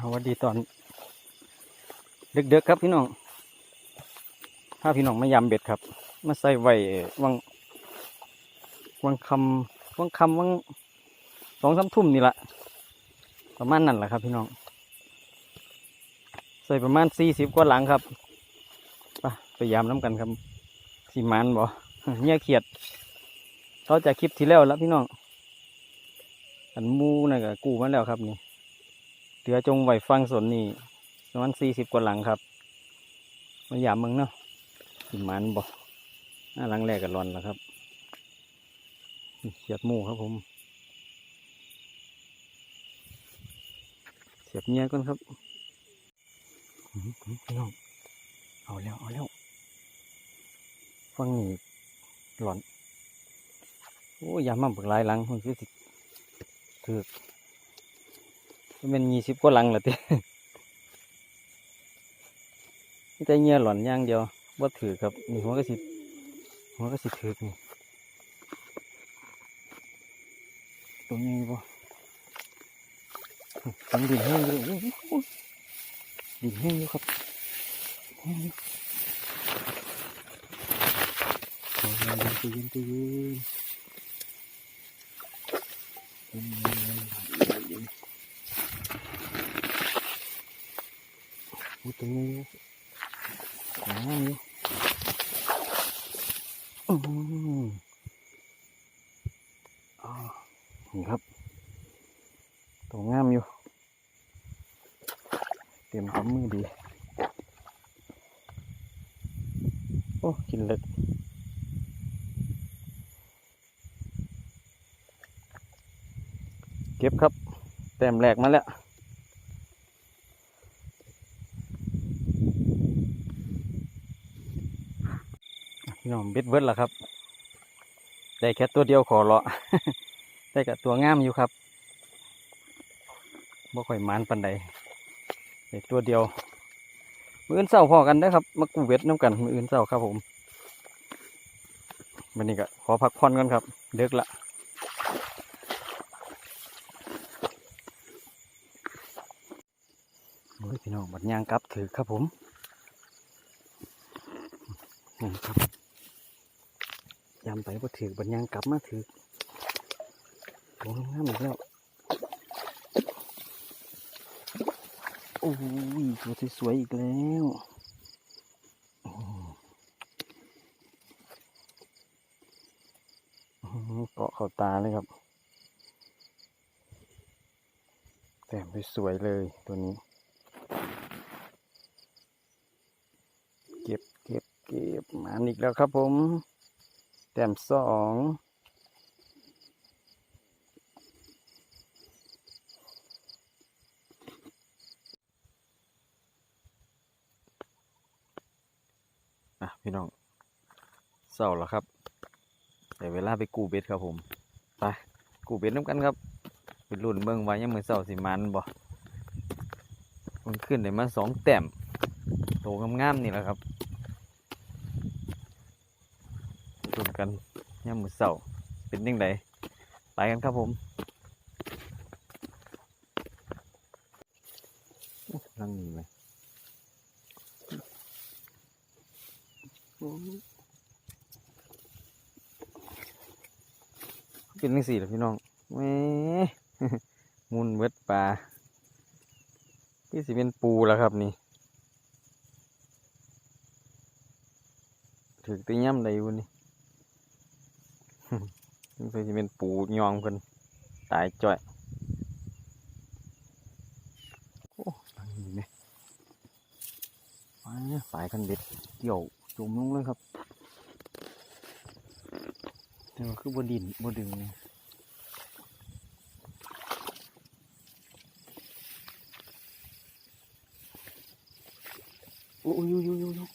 สวัสดีตอนเดึกๆครับพี่น้องถ้าพี่น้องไมายำเบ็ดครับ มาใส่ไว้วังวังคำวังคำวังสองสามทุ่มนี่ละประมาณนั่นแหละครับ พี่น้อง ใส่ประมาณสี่สิบกว่าหลังครับไปไปยามน้ำกันครับสีมันบ่เนี่ยเขียดเขาจะคลิปที่แล้วแล้วพี่น้องอันมูน่ะก็กู้มาแล้วครับนี่ เหลือจงไหวฟังสนนี่ประมาณสี่สิบกว่าหลังครับมายามมึงเนาะสิมันบ่หน้าหลังแรกก็ร้อนแล้วครับเสียบหมูครับผม เสียบเมียก่อนครับอ๋อหือพี่น้องเอาแล้วเอาแล้วฟังนี่ร้อน โอ้ยยามมาเบิกลายหลังคนคือสิถือ มันเป็นยี่สิบกว่าหลังเหรอเต้มีแต่เงียหล่อนย่างเดียวว่าถือครับนี่หัวก็สิหัวก็สิถือนี่ตรงนี้บ่ตังดินแห้งเลยดินแห้งอยู่ครับแห้งอยู่ใจเย็นใจเย็นใจเย็น อืมอุ้ตรงนี้หนานี่อืมอ่านี่ครับ ตัวงามอยู่ เตรียมทำมือดี โอ้ กินเล็กเก็บครับ แต้มแรกมาแล้ว พี่น้องเบ็ดเบิดแล้วครับ ได้แค่ตัวเดียวขอเลาะได้กับตัวงามอยู่ครับบ่ค่อยมานปันใดได้ตัวเดียว มืออื่นเศร้าพอกันนะครับ มากูเบ็ดน้ำกัน มืออื่นเศร้าครับผมวันนี้ก็ขอพักผ่อนกันครับเดึกละพี่น้องบัดยางกลับถือครับผมนี่ครับ ยำไปบ่ถือบัดยางกลับมาถือโอ้ยงามอีกแล้วโอ้ยตัวสวยๆอีกแล้วเกาะเข้าตาเลยครับแต้มไปสวยเลยตัวนี้ เก็บเก็บเก็บมาอีกแล้วครับผม แต้มสองอะพี่น้องเศร้าแล้วครับแต่เวลาไปกูเบ็ดครับผมไปกูเบ็ดน้ำกันครับไปรุ่นเบิ่งไว้ยังมือเศร้าสิมันบ่มันขึ้นได้มาสองแต้มโตงามๆนี่แหละครับชม กันย่ามือเสาเป็นยังไงไปกันครับผมนั่งนี่ไหมเป็นยังสี่หรอพี่น้องแม่มุนเวดปลาที่สิเป็นปูแล้วครับนี่ถือตีย่ำใดวุนี่ นเคยจะเป็นปูยองเพิ่นตายจ่อยโอ้ตังนี้ไหมไปสายคันเบ็ดเกี่ยวจมลงเลยครับแต่ว่าคือบนดินบนดึงเนี่ยโอ้ยอยู่อยู่อยู่อยู่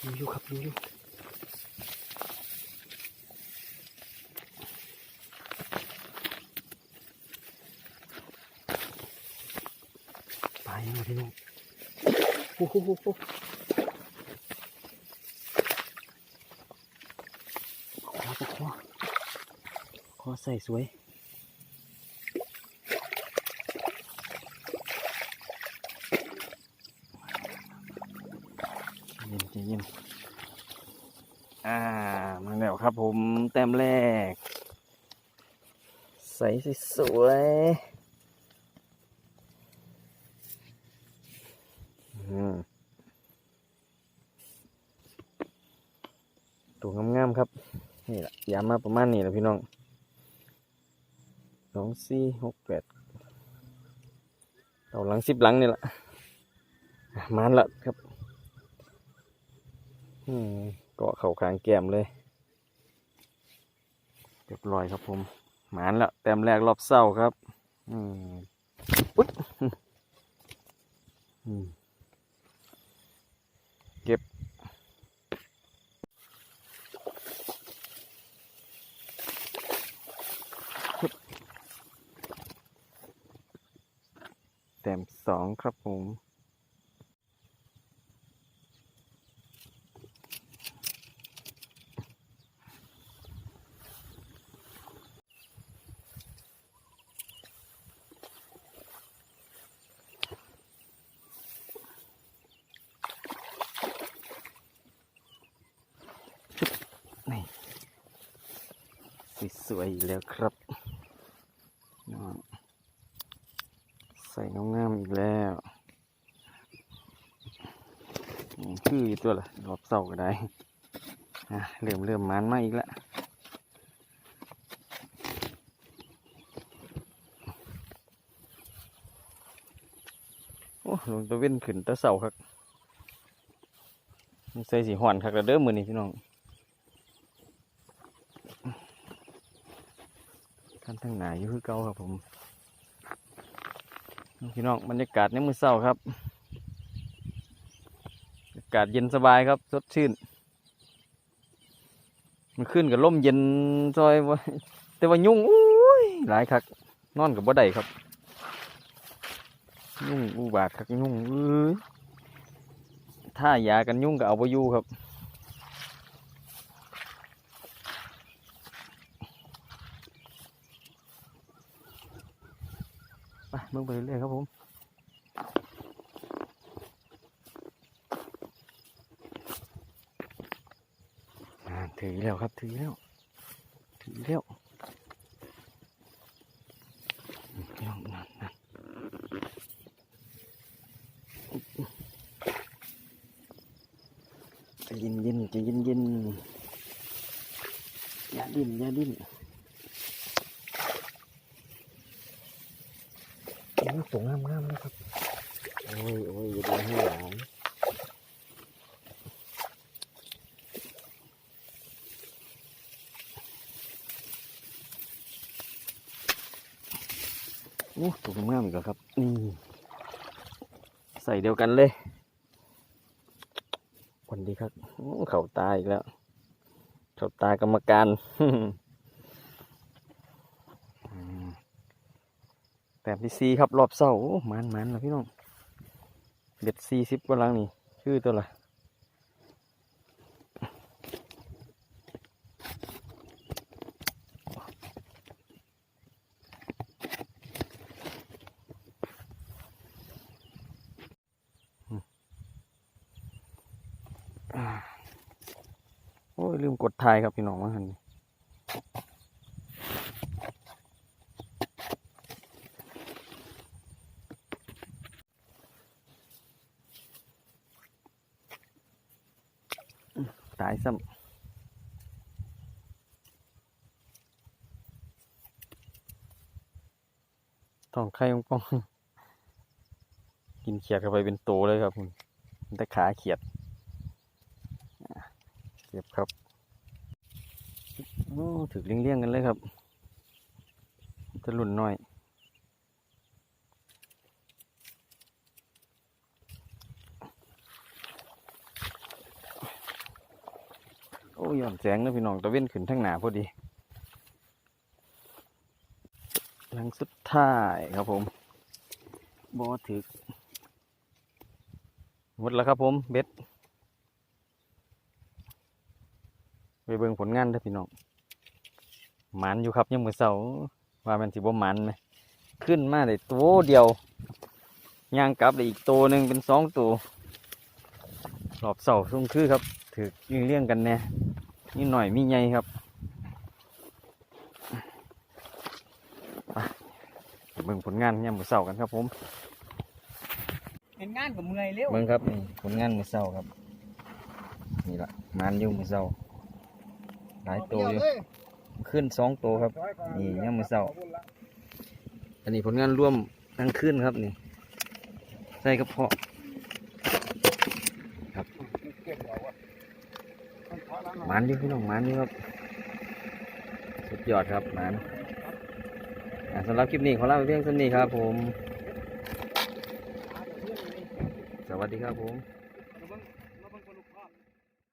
อยู่อยู่ครับอยู่อยู่ายหมดพี่น้องโอ้โหคอปอคอใส่สวย เย็นใเย็นอ่า มาแล้วครับผมแต้มแรก ใส่สวย ครับ นี่แหละยามมาประมาณนี้แหละพี่น้องสองสี่หกแปดเอาหลังสิบหลังนี่แหละมานละครับอืมเกาะเข่าคางแก้มเลยเรียบร้อยครับผมหมานละแต้มแรกรอบเศร้าครับ อืมอุ๊ยอืมเก็บ แต้มสองครับผม นี่ สวยอีกแล้วครับใส่งามๆอีกแล้วอืมคือตัวละรอบเสาก็ได้เริ่มเริ่มมันมาอีกแล้วโอ้ลงตะเว้นขึ้นตะเสาครับใส่สีหอนครับแล้วเด้อมือนี่พี่น้อง ขั้นทางหนาอยู่คือเก่าครับผมพี่น้องบรรยากาศในมือเศร้าครับ อากาศเย็นสบายครับสดชื่น มันขึ้นกับลมเย็นซอยว่าแต่ว่ายุ่งอุ้ยหลายคักนอนกับบ่ได้ครับ ยุ่งอุบาทคักยุ่งเอ้ยถ้ายากันยุ่งก็เอาไปอยู่ครับ เบิ่งไปเรื่อยครับผมถือแล้วครับถือแล้วถือแล้วลองนั่นนั่นจะย็นย็นจะย็นย็นอย่าดิ้นอย่าดิ้น โอ้ยสวยงามงามๆนะครับ โอ้ยโอ้ยอย่าดิ้นให้หลานโอ้ตัวงามๆอีกแล้วครับนี่ใส่เดียวกันเลยวันดีครับโอ้เข่าตาอีกแล้วเข่าตากรรมการ อืม แต้มที่สี่ครับรอบเศร้ามันมันนะพี่น้องเด็ดสี่สิบกว่าลังนี่ชื่อตัวละโอ้ยลืมกดทายครับพี่น้องว่าหันนี่ ซ้ำท้องไข่ปอง กินเขียดเข้าไปเป็นโตเลยครับผมแต่ขาเขียดอะเก็บครับโอ้ถือเลี้ยงๆกันเลยครับ จะหลุ่นน้อย ยย้อนแสงนะพี่น้องตะเว้นขึ้นทั้งหนาพอดีหลังสุดท้ายครับผมบอถึกหมดแล้วครับผมเบ็ดไปเบิ่งผลงานเด้พี่น้องหมันอยู่ครับยังมือเสาว่ามันสิบ่หมันไหมขึ้นมาได้ตัวเดียวย่างกลับได้อีกตัวหนึ่งเป็นสองตัวรอบเสาส่งคือครับถือยิงเลี่ยงกันแน่ นี่หน่อยมีใหญ่ครับไปเบิ่งผลงานยามมื้อเสากันครับผมเป็นงานกับเมื่อยเร็วเบิ่งครับนี่ผลงานมื้อเสาครับ นี่ละมานอยู่มื้อเสาหลายตัวอยู่ขึ้นสองตัวครับ นี่ยามมื้อเสาอันนี้ผลงานร่วมทั้งคืนครับนี่ใส่กระเพาะ มันอยู่พี่น้องหมันอยู่ครับ สุดยอดครับหมันสำหรับคลิปนี้ขอลาไปเพียงเท่านี้ครับผม สวัสดีครับผม